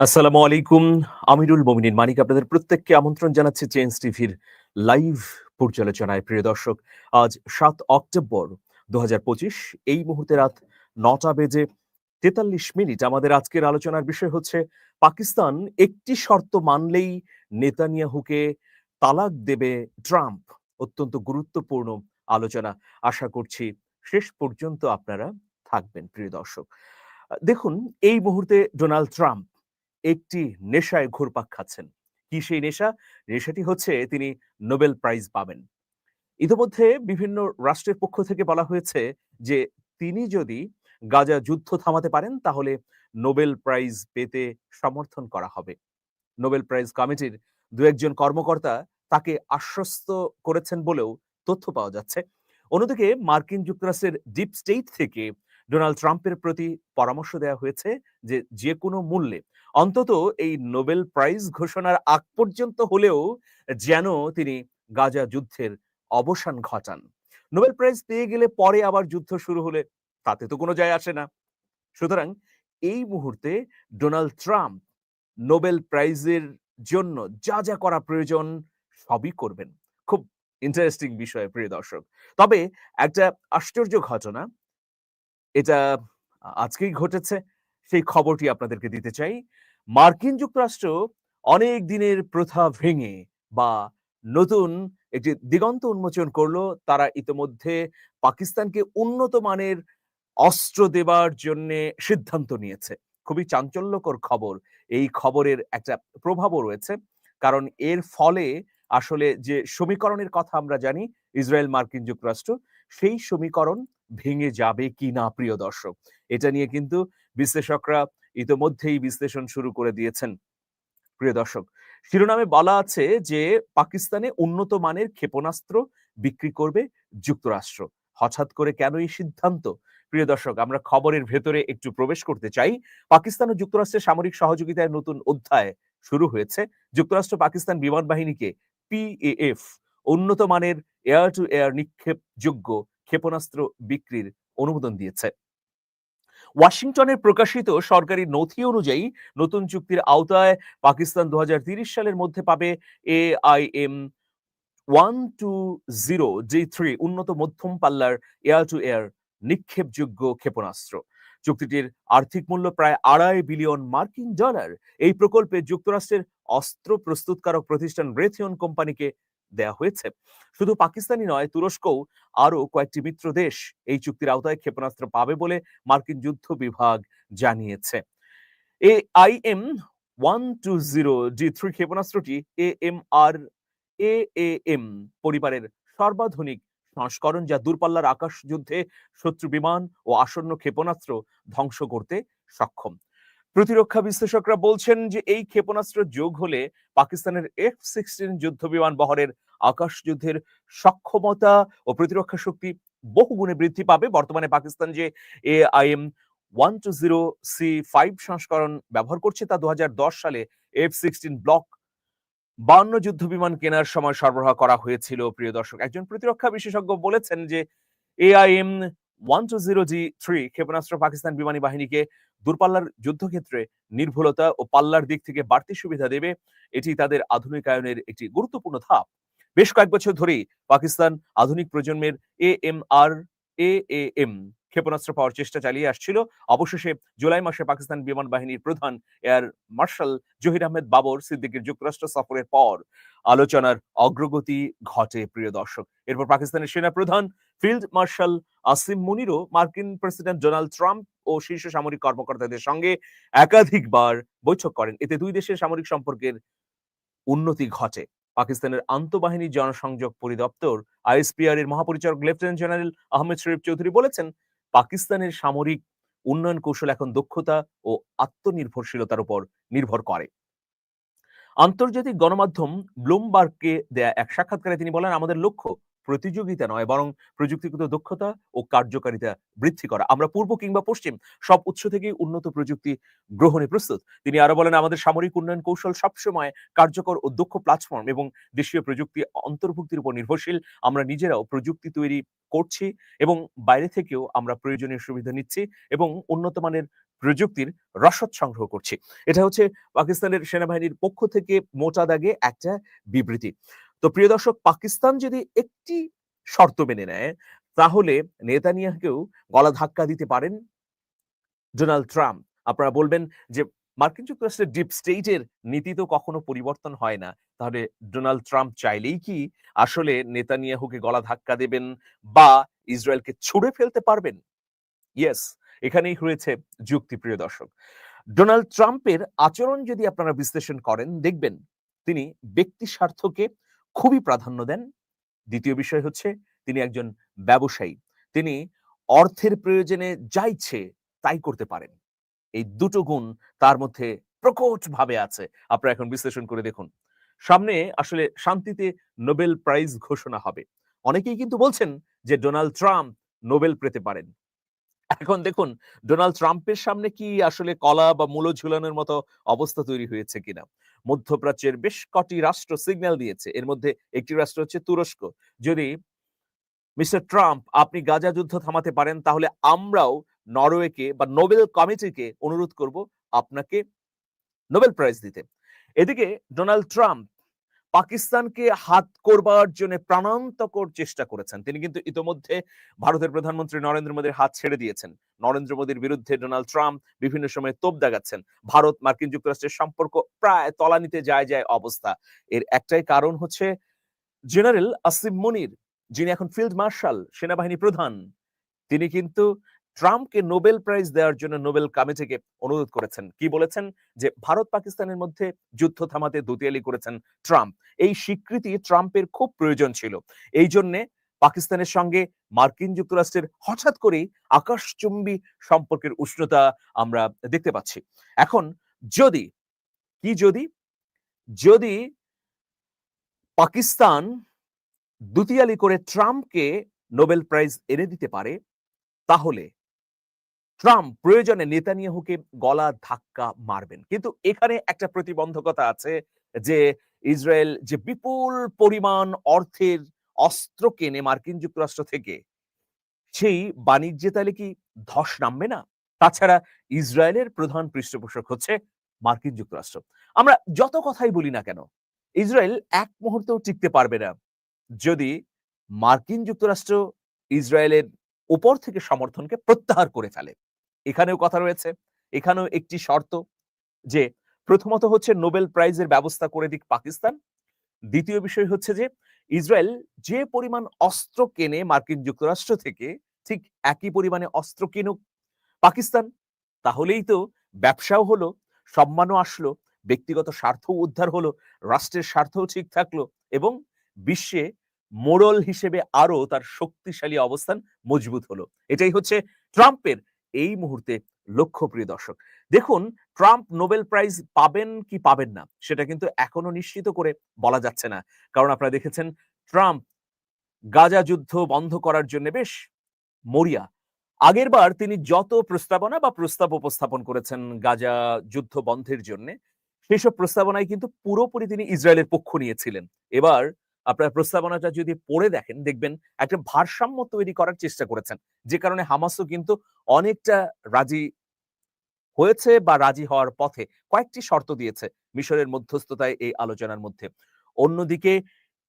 আসসালামু আলাইকুম, আমিরুল মমিনিন মানিক আপনাদের প্রত্যেককে আমন্ত্রণ জানাচ্ছে চেঞ্জ টিভির লাইভ পর্যালোচনায়। প্রিয় দর্শক, আজ সাত অক্টোবর দু হাজার পঁচিশ, এই মুহূর্তে রাত নটা বেজে তেতাল্লিশ মিনিট। আমাদের আজকের আলোচনার বিষয় হচ্ছে, পাকিস্তান একটি শর্ত মানলেই নেতানিয়াহুকে তালাক দেবে ট্রাম্প। অত্যন্ত গুরুত্বপূর্ণ আলোচনা। আশা করছি শেষ পর্যন্ত আপনারা থাকবেন, প্রিয় দর্শক। দেখুন, এই মুহূর্তে ডোনাল্ড ট্রাম্প একটি নেশায় ঘুরপাক খাচ্ছেন। কি সেই নেশা? নেশাটি হচ্ছে তিনি নোবেল প্রাইজ পাবেন। ইতিমধ্যে বিভিন্ন রাষ্ট্রের পক্ষ থেকে বলা হয়েছে যে, তিনি যদি গাজা যুদ্ধ থামাতে পারেন, তাহলে নোবেল প্রাইজ পেতে সমর্থন করা হবে। নোবেল প্রাইজ কমিটির দু একজন কর্মকর্তা তাকে আশ্বস্ত করেছেন বলেও তথ্য পাওয়া যাচ্ছে। অন্যদিকে মার্কিন যুক্তরাষ্ট্রের ডিপ স্টেট থেকে ডোনাল্ড ট্রাম্পের প্রতি পরামর্শ দেওয়া হয়েছে যে যে কোনো মূল্যে অন্তত এই নোবেল প্রাইজ ঘোষণার আগ পর্যন্ত হলেও যেন তিনি গাজা যুদ্ধের অবসান ঘটান। নোবেল প্রাইজ পেয়ে গেলে পরে আবার যুদ্ধ শুরু হলে তাতে তো কোনো যায় আসে না। সুতরাং এই মুহূর্তে ডোনাল্ড ট্রাম্প নোবেল প্রাইজের জন্য যা যা করা প্রয়োজন সবই করবেন। খুব ইন্টারেস্টিং বিষয়, প্রিয় দর্শক। তবে একটা আশ্চর্য ঘটনা, এটা আজকেই ঘটেছে। সেই খবরটি আপনাদেরকে দিতে চাই। মার্কিন যুক্তরাষ্ট্র অনেক দিনের প্রথা ভেঙে বা নতুন একটি দিগন্ত উন্মোচন করল, তারা ইতোমধ্যে পাকিস্তানকে উন্নত মানের অস্ত্র দেবার জন্য সিদ্ধান্ত নিয়েছে। খুবই চাঞ্চল্যকর খবর। এই খবরের একটা প্রভাবও রয়েছে, কারণ এর ফলে আসলে যে সমীকরণের কথা আমরা জানি, ইসরায়েল মার্কিন যুক্তরাষ্ট্র, সেই সমীকরণ ভেঙে যাবে কি না প্রিয় দর্শক? এটা নিয়ে কিন্তু বিশ্লেষকরা ইতোমধ্যেই বিশ্লেষণ শুরু করে দিয়েছেন। প্রিয় দর্শক, শিরোনামে বলা আছে যে পাকিস্তানে উন্নত মানের ক্ষেপণাস্ত্র বিক্রি করবে যুক্তরাষ্ট্র। হঠাৎ করে কেন এই সিদ্ধান্ত? প্রিয় দর্শক, আমরা খবরের ভেতরে একটু প্রবেশ করতে চাই। পাকিস্তান ও যুক্তরাষ্ট্রের সামরিক সহযোগিতায় নতুন অধ্যায় শুরু হয়েছে। যুক্তরাষ্ট্র পাকিস্তান বিমান বাহিনীকে পিএএফ উন্নত মানের এয়ার টু এয়ার নিক্ষেপযোগ্য ক্ষেপণাস্ত্র বিক্রির অনুমোদন দিয়েছে। ওয়াশিংটনের প্রকাশিত সরকারি নথি অনুযায়ী নতুন চুক্তির আওতায় পাকিস্তান দু সালের মধ্যে পাবে A I M one two zero G three, উন্নত মধ্যম পাল্লার এয়ার টু এয়ার নিক্ষেপযোগ্য ক্ষেপণাস্ত্র। চুক্তিটির আর্থিক মূল্য প্রায় আড়াই বিলিয়ন মার্কিন ডলার। এই প্রকল্পে যুক্তরাষ্ট্রের অস্ত্র প্রস্তুতকারক প্রতিষ্ঠান রেথিয়ন কোম্পানিকে দেয়া হয়েছে। শুধু পাকিস্তানি নয়, তুরস্কও আরও কয়েকটি মিত্র দেশ এই চুক্তির আওতায় ক্ষেপণাস্ত্র পাবে বলে মার্কিন যুদ্ধ বিভাগ জানিয়েছে। A I M one two zero G three ক্ষেপণাস্ত্রটি A M R A M পরিবারের সর্বাধুনিক সংস্করণ যা দূরপাল্লার আকাশ যুদ্ধে শত্রু বিমান ও আসন্ন ক্ষেপণাস্ত্র ধ্বংস করতে সক্ষম। প্রতিরক্ষা বিশ্লেষকরা বলছেন যে এই ক্ষেপণাস্ত্র যোগ হলে পাকিস্তানের এফ সিক্সটিন যুদ্ধ বিমান বহরের আকাশ যুদ্ধের সক্ষমতা ও প্রতিরক্ষা শক্তি বহু গুণে বৃদ্ধি পাবে। বর্তমানে পাকিস্তান যে A I M one two zero C five সংস্করণ ব্যবহার করছে, তা দু হাজার দশ সালে এফ সিক্সটিন ব্লক বান্ন যুদ্ধ বিমান কেনার সময় সরবরাহ করা হয়েছিল। প্রিয় দর্শক, একজন প্রতিরক্ষা বিশেষজ্ঞ বলেছেন যে AIM one two zero G three ক্ষেপণাস্ত্র পাকিস্তান বিমানী বাহিনীকে দূরপাল্লার যুদ্ধক্ষেত্রে নির্ভুলতা ও পাল্লার দিক থেকে বাড়তি সুবিধা দেবে, এটি তাদের আধুনিকায়নের একটি গুরুত্বপূর্ণ ধাপ। বেশ কয়েক বছর ধরেই পাকিস্তান আধুনিক প্রজন্মের এ এম আর এ এম ক্ষেপণাস্ত্র পাওয়ার চেষ্টা চালিয়ে আসছিল। অবশেষে জুলাই মাসে পাকিস্তান বিমান বাহিনীর প্রধান এয়ার মার্শাল জহির আহমেদ বাবর সিদ্দিকের যুক্তরাষ্ট্র সফরের পর আলোচনার অগ্রগতি ঘটে, প্রিয় দর্শক। এরপর পাকিস্তানের সেনা প্রধান ফিল্ড মার্শাল আসিম মুনিরও মার্কিন প্রেসিডেন্ট ডোনাল্ড ট্রাম্প ও শীর্ষ সামরিক কর্মকর্তাদের সঙ্গে একাধিকবার বৈঠক করেন। এতে দুই দেশের সামরিক সম্পর্কের উন্নতি ঘটে। পাকিস্তানের আন্তঃবাহিনী জনসংযোগ পরিদপ্তর আইএসপিআর এর মহাপরিচালক লেফটেন্যান্ট জেনারেল আহমেদ শরীফ চৌধুরী বলেছেন, পাকিস্তানের সামরিক উন্নয়ন কৌশল এখন দক্ষতা ও আত্মনির্ভরশীলতার উপর নির্ভর করে। আন্তর্জাতিক গণমাধ্যম ব্লুমবার্গকে দেয়া এক সাক্ষাৎকারে তিনি বলেন, আমাদের লক্ষ্য প্রতিযোগিতা নয়, বরং প্রযুক্তিগত দক্ষতা ও কার্যকারিতা বৃদ্ধি করা। আমরা পূর্ব কিংবা পশ্চিম, সব উৎস থেকে উন্নত প্রযুক্তি গ্রহণে প্রস্তুত। তিনি আরও বলেন, আমাদের সামরিক উন্নয়ন কৌশল সবসময় কার্যকর ও দক্ষ প্ল্যাটফর্ম এবং দেশীয় প্রযুক্তি অন্তর্ভুক্তির উপর নির্ভরশীল। আমরা নিজেরাও প্রযুক্তি তৈরি করছি এবং বাইরে থেকেও আমরা প্রয়োজনীয় সুবিধা নিচ্ছি এবং উন্নত মানের প্রযুক্তির রসদ সংগ্রহ করছি। এটা হচ্ছে পাকিস্তানের সেনাবাহিনীর পক্ষ থেকে মোটা দাগে একটা বিবৃতি। তো প্রিয় দর্শক, পাকিস্তান যদি একটি শর্ত মেনে নেয়, তাহলে নেতানিয়াহকেও গলা ধাক্কা দিতে পারেন ডোনাল্ড ট্রাম্প। আপনারা বলবেন যে, মার্কিন যুক্তরাষ্ট্রের ডিপ স্টেটের নীতি তো কখনো পরিবর্তন হয় না। তাহলে ডোনাল্ড ট্রাম্প চাইলেই কি আসলে নেতানিয়াহুকে গলা ধাক্কা দেবেন বা ইসরায়েলকে ছুড়ে ফেলতে পারবেন? ইয়েস, এখানেই হয়েছে যুক্তি প্রিয় দর্শক। ডোনাল্ড ট্রাম্পের আচরণ যদি আপনারা বিশ্লেষণ করেন, দেখবেন তিনি ব্যক্তি স্বার্থকে খুবই প্রাধান্য দেন। দ্বিতীয় বিষয় হচ্ছে তিনি একজন ব্যবসায়ী। তিনি অর্থের প্রয়োজনে যা ইচ্ছে তাই করতে পারেন। এই দুটো গুণ তার মধ্যে প্রকট ভাবে আছে। আপনারা এখন বিশ্লেষণ করে দেখুন। সামনে আসলে শান্তিতে নোবেল প্রাইজ ঘোষণা হবে। অনেকেই কিন্তু বলছেন যে ডোনাল্ড ট্রাম্প নোবেল পেতে পারেন। এখন দেখুন, ডোনাল্ড ট্রাম্পের সামনে কি আসলে কলা বা মূল ঝুলানোর মতো অবস্থা তৈরি হয়েছে কিনা? মধ্যপ্রাচ্যের বেশ কটি রাষ্ট্র সিগন্যাল দিয়েছে। এর মধ্যে একটি রাষ্ট্র হচ্ছে তুরস্ক। যদি মিস্টার ট্রাম্প আপনি গাজা যুদ্ধ থামাতে পারেন, তাহলে আমরাও নরওয়েকে বা নোবেল কমিটিকে অনুরোধ করব আপনাকে নোবেল প্রাইজ দিতে। এদিকে ডোনাল্ড ট্রাম্প পাকিস্তানকে হাত করবার জন্য প্রাণান্তকর চেষ্টা করেছেন। তিনি কিন্তু ইতোমধ্যে ভারতের প্রধানমন্ত্রী নরেন্দ্র মোদীর হাত ছেড়ে দিয়েছেন। নরেন্দ্র মোদীর বিরুদ্ধে ডোনাল্ড ট্রাম্প বিভিন্ন সময় তোপ দাগাচ্ছেন ভারত মার্কিন যুক্তরাষ্ট্রের সম্পর্ক প্রায় তলানিতে যায় যায় অবস্থা। এর একটাই কারণ হচ্ছে জেনারেল আসিম মনির, যিনি এখন ফিল্ড মার্শাল, সেনাবাহিনী প্রধান। তিনি কিন্তু ট্রাম্পকে নোবেল প্রাইজ দেওয়ার জন্য নোবেল কমিটিকে অনুরোধ করেছেন। কি বলেছেন? যে ভারত পাকিস্তানের মধ্যে যুদ্ধ থামাতে দুতিয়ালি করেছেন ট্রাম্প। এই স্বীকৃতি ট্রাম্পের খুব প্রয়োজন ছিল। এই জন্যে পাকিস্তানের সঙ্গে মার্কিন যুক্তরাষ্ট্রের হঠাৎ করেই আকাশচুম্বী সম্পর্কের উষ্ণতা আমরা দেখতে পাচ্ছি। এখন যদি, কি যদি যদি পাকিস্তান দুতিয়ালি করে ট্রাম্পকে নোবেল প্রাইজ এনে দিতে পারে, তাহলে ট্রাম্প প্রয়োজনে নেতানিয়াহুকে গলা ধাক্কা মারবেন। কিন্তু এখানে একটা প্রতিবন্ধকতা আছে যে ইসরায়েল যে বিপুল পরিমাণ অর্থের অস্ত্র কেনে মার্কিন যুক্তরাষ্ট্র থেকে, সেই বাণিজ্যে তাহলে কি ধস নামবে না? তাছাড়া ইসরায়েলের প্রধান পৃষ্ঠপোষক হচ্ছে মার্কিন যুক্তরাষ্ট্র। আমরা যত কথাই বলি না কেন, ইসরায়েল এক মুহূর্তেও টিকতে পারবে না। যদি মার্কিন যুক্তরাষ্ট্র ইসরায়েলের উপর থেকে সমর্থনকে প্রত্যাহার করে ফেলে। এখানেও কথা রয়েছে, এখানেও একটি শর্ত যে প্রথমত হচ্ছে নোবেল প্রাইজের ব্যবস্থা করে দিক পাকিস্তান। দ্বিতীয় বিষয় হচ্ছে যে ইসরায়েল যে পরিমাণ অস্ত্র কেনে মার্কিন যুক্তরাষ্ট্র থেকে, ঠিক একই পরিমাণে অস্ত্র কিনুক পাকিস্তান, তাহলেই তো ব্যবসাও হলো, সম্মানও আসলো, ব্যক্তিগত স্বার্থ উদ্ধার হলো, রাষ্ট্রের স্বার্থও ঠিক থাকল এবং বিশ্বে মোড়ল হিসেবে আরও তার শক্তিশালী অবস্থান মজবুত হলো। এটাই হচ্ছে ট্রাম্পের এই মুহূর্তে লক্ষ্য প্রিয় দর্শক। দেখুন, ট্রাম্প নোবেল প্রাইজ পাবেন কি পাবেন না, সেটা কিন্তু এখনও নিশ্চিত করে বলা যাচ্ছে না। কারণ আপনারা দেখেছেন, ট্রাম্প গাজা যুদ্ধ বন্ধ করার জন্য বেশ মরিয়া। আগের বার তিনি যত প্রস্তাবনা বা প্রস্তাব উপস্থাপন করেছেন গাজা যুদ্ধ বন্ধের জন্য, সেসব প্রস্তাবনায় কিন্তু পুরোপুরি তিনি ইসরায়েলের পক্ষ নিয়েছিলেন। এবার আপনার প্রস্তাবনাটা যদি পড়ে দেখেন, দেখবেন একটা ভারসাম্য তৈরি করার চেষ্টা করেছেন। যে কারণে হামাসও কিন্তু অনেকটা রাজি হয়েছে বা রাজি হওয়ার পথে কয়েকটি শর্ত দিয়েছে মিশরের মধ্যস্থতায় এই আলোচনার মধ্যে। অন্যদিকে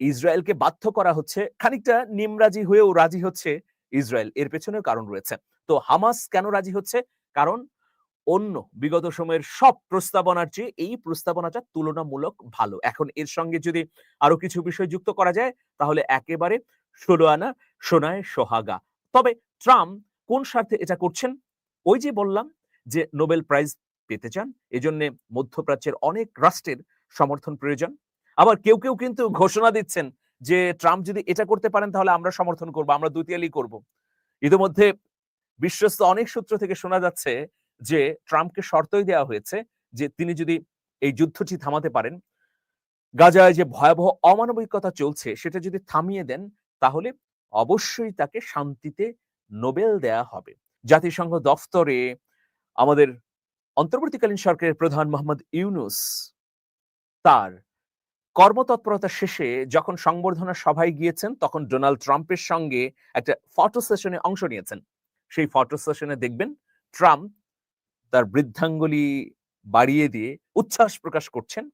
ইসরায়েলকে বাধ্য করা হচ্ছে, খানিকটা নিমরাজি হয়েও রাজি হচ্ছে ইসরায়েল। এর পেছনেও কারণ রয়েছে। তো হামাস কেন রাজি হচ্ছে? কারণ অন্য বিগত সময়ের সব প্রস্তাবনার চেয়ে এই প্রস্তাবনাটা তুলনামূলক ভালো। এখন এর সঙ্গে যদি আরও কিছু বিষয় যুক্ত করা যায়, তাহলে একেবারে ষোলো আনা সোনায় সোহাগা। তবে ট্রাম্প কোন স্বার্থে এটা করছেন? ওই যে বললাম যে নোবেল প্রাইজ পেতে চান, এজন্য মধ্যপ্রাচ্যের অনেক রাষ্ট্রের সমর্থন প্রয়োজন। আবার কেউ কেউ কিন্তু ঘোষণা দিচ্ছেন যে ট্রাম্প যদি এটা করতে পারেন, তাহলে আমরা সমর্থন করব, আমরা দুতিয়ালি করব। ইতিমধ্যে বিশ্বস্ত অনেক সূত্র থেকে শোনা যাচ্ছে যে ট্রাম্পকে শর্তই দেওয়া হয়েছে যে তিনি যদি এই যুদ্ধটি থামাতে পারেন, গাজায় যে ভয়াবহ অমানবিকতা চলছে সেটা যদি থামিয়ে দেন, তাহলে অবশ্যই তাকে শান্তিতে নোবেল দেয়া হবে। জাতিসংঘ দফতরে আমাদের অন্তর্বর্তীকালীন সরকারের প্রধান মোহাম্মদ ইউনুস তার কর্মতৎপরতা শেষে যখন সংবর্ধনা সভায় গিয়েছেন, তখন ডোনাল্ড ট্রাম্পের সঙ্গে একটা ফটো সেশনে অংশ নিয়েছেন। সেই ফটো সেশনে দেখবেন ট্রাম্প তার বৃদ্ধাঙ্গুলি বাড়িয়ে দিয়ে উচ্ছ্বাস প্রকাশ করছেন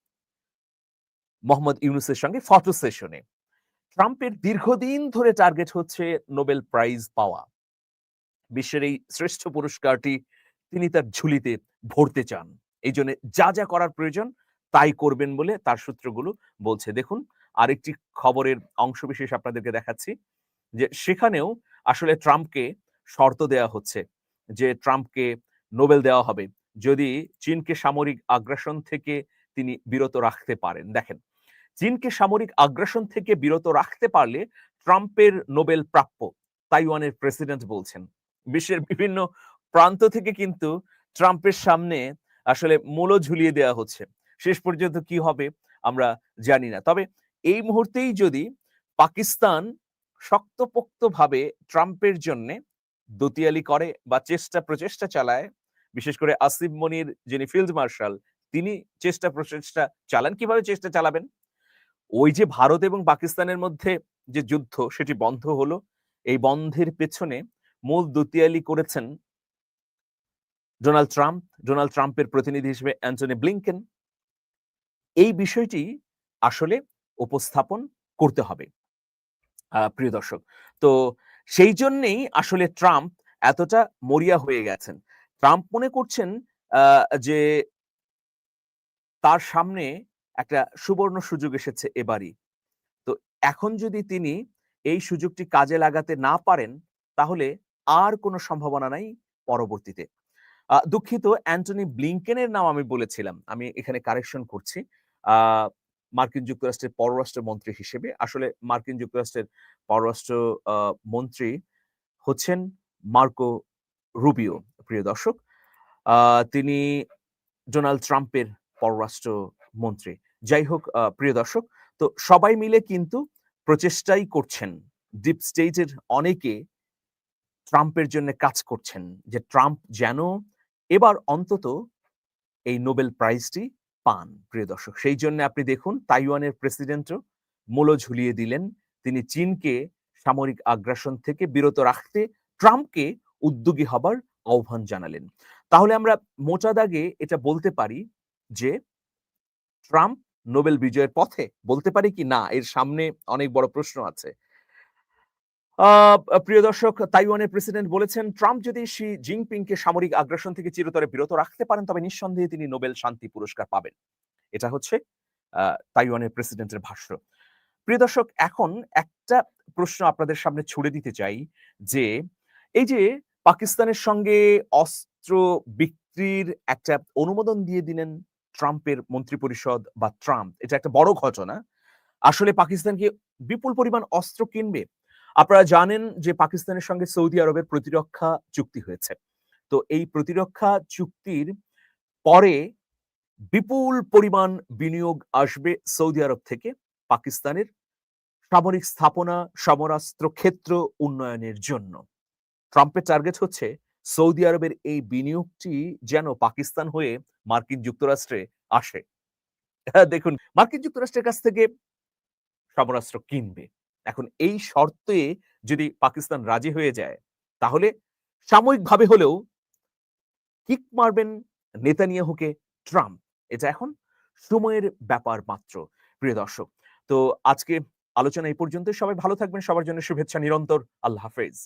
মোহাম্মদ ইউনুসের সঙ্গে ফটো সেশনে। ট্রাম্পের দীর্ঘদিন ধরে টার্গেট হচ্ছে নোবেল প্রাইজ পাওয়া। বিশ্বের এই শ্রেষ্ঠ পুরস্কারটি তিনি তার ঝুলিতে ভরতে চান। এই জন্য যা যা করার প্রয়োজন তাই করবেন বলে তার সূত্রগুলো বলছে। দেখুন, আরেকটি খবরের অংশবিশেষ আপনাদেরকে দেখাচ্ছি যে সেখানেও আসলে ট্রাম্পকে শর্ত দেওয়া হচ্ছে যে ট্রাম্পকে নোবেল দেওয়া হবে যদি চীনকে সামরিক আগ্রাসন থেকে তিনি বিরত রাখতে পারেন। দেখেন, চীনকে সামরিক আগ্রাসন থেকে বিরত রাখতে পারলে ট্রাম্পের নোবেল প্রাপ্য তাইওয়ানের প্রেসিডেন্ট বলছেন। বিশ্বের বিভিন্ন প্রান্ত থেকে কিন্তু ট্রাম্পের সামনে আসলে মূল ঝুলিয়ে দেওয়া হচ্ছে। শেষ পর্যন্ত কি হবে আমরা জানি না। তবে এই মুহূর্তেই যদি পাকিস্তান শক্তপোক্তভাবে ট্রাম্পের জন্য দতিয়ালি করে বা চেষ্টা প্রচেষ্টা চালায়, বিশেষ করে আসিফ মনির যিনি ফিল্ড মার্শাল, তিনি চেষ্টা প্রচেষ্টা চালান। কীভাবে চেষ্টা চালাবেন? ওই যে ভারত এবং পাকিস্তানের মধ্যে যে যুদ্ধ, সেটি বন্ধ হলো। এই বন্ধের পেছনে মূল দতিয়ালি করেছেন ডোনাল্ড ট্রাম্প, ডোনাল্ড ট্রাম্পের প্রতিনিধি হিসেবে অ্যান্টনি ব্লিংকেন। এই বিষয়টি আসলে উপস্থাপন করতে হবে। প্রিয় দর্শক, তো সেই জন্যেই আসলে ট্রাম্প এতটা মরিয়া হয়ে গেছেন। ট্রাম্প মনে করছেন যে তার সামনে একটা সুবর্ণ সুযোগ এসেছে এবারই। তো এখন যদি তিনি এই সুযোগটি কাজে লাগাতে না পারেন, তাহলে আর কোনো সম্ভাবনা নাই পরবর্তীতে। দুঃখিত, অ্যান্টনি ব্লিংকেনের নাম আমি বলেছিলাম, আমি এখানে কারেকশন করছি। মার্কিন যুক্তরাষ্ট্রের পররাষ্ট্র মন্ত্রী হিসেবে। আসলে মার্কিন যুক্তরাষ্ট্রের পররাষ্ট্র মন্ত্রী হচ্ছেন মার্কো রুবিও, প্রিয় দর্শক। তিনি ডোনাল্ড ট্রাম্পের পররাষ্ট্র মন্ত্রী। যাই হোক প্রিয় দর্শক, তো সবাই মিলে কিন্তু প্রচেষ্টাই করছেন। ডিপ স্টেটের অনেকে ট্রাম্পের জন্য কাজ করছেন যে ট্রাম্প যেন এবার অন্তত এই নোবেল প্রাইজটি পান, প্রিয় দর্শক। সেই জন্য আপনি দেখুন, তাইওয়ানের প্রেসিডেন্টও মূল ঝুলিয়ে দিলেন। তিনি চীনকে সামরিক আগ্রাসন থেকে বিরত রাখতে ট্রাম্পকে উদ্যোগী হবার আহ্বান জানালেন। তাহলে আমরা মোটা দাগে এটা বলতে পারি যে, ট্রাম্প নোবেল বিজয়ের পথে বলতে পারি কি না? এর সামনে অনেক বড় প্রশ্ন আছে। প্রিয় দর্শক, তাইওয়ানের প্রেসিডেন্ট বলেছেন, ট্রাম্প যদি শি জিনপিংকে সামরিক আগ্রাসন থেকে চিরতরে বিরত রাখতে পারেন, তবে নিঃসন্দেহে তিনি নোবেল শান্তি পুরস্কার পাবেন। এটা হচ্ছে তাইওয়ানের প্রেসিডেন্টের ভাষ্য। প্রিয় দর্শক, এখন একটা প্রশ্ন আপনাদের সামনে ছুড়ে দিতে চাই, যে এই যে পাকিস্তানের সঙ্গে অস্ত্র বিক্রির একটা অনুমোদন দিয়ে দিলেন ট্রাম্পের মন্ত্রিপরিষদ বা ট্রাম্প, এটা একটা বড় ঘটনা। আসলে পাকিস্তানকে বিপুল পরিমাণ অস্ত্র কিনবে? আপনারা জানেন যে পাকিস্তানের সঙ্গে সৌদি আরবের প্রতিরক্ষা চুক্তি হয়েছে। তো এই প্রতিরক্ষা চুক্তির পরে বিপুল পরিমাণ বিনিয়োগ আসবে সৌদি আরব থেকে পাকিস্তানের সামরিক স্থাপনা, সমরাস্ত্র ক্ষেত্র উন্নয়নের জন্য। ট্রাম্পের টার্গেট হচ্ছে সৌদি আরবের এই বিনিয়োগটি যেন পাকিস্তান হয়ে মার্কিন যুক্তরাষ্ট্রে আসে। দেখুন, মার্কিন যুক্তরাষ্ট্রের কাছ থেকে সমরাস্ত্র কিনবে। এখন এই শর্তে যদি পাকিস্তান রাজি হয়ে যায়, তাহলে সাময়িকভাবে হলেও কিক মারবেন নেতানিয়াহুকে ট্রাম্প। এটা এখন সময়ের ব্যাপার মাত্র, প্রিয় দর্শক। তো আজকে আলোচনা এই পর্যন্ত সবাই ভালো থাকবেন। সবার জন্য শুভেচ্ছা নিরন্তর। আল্লাহ হাফেজ।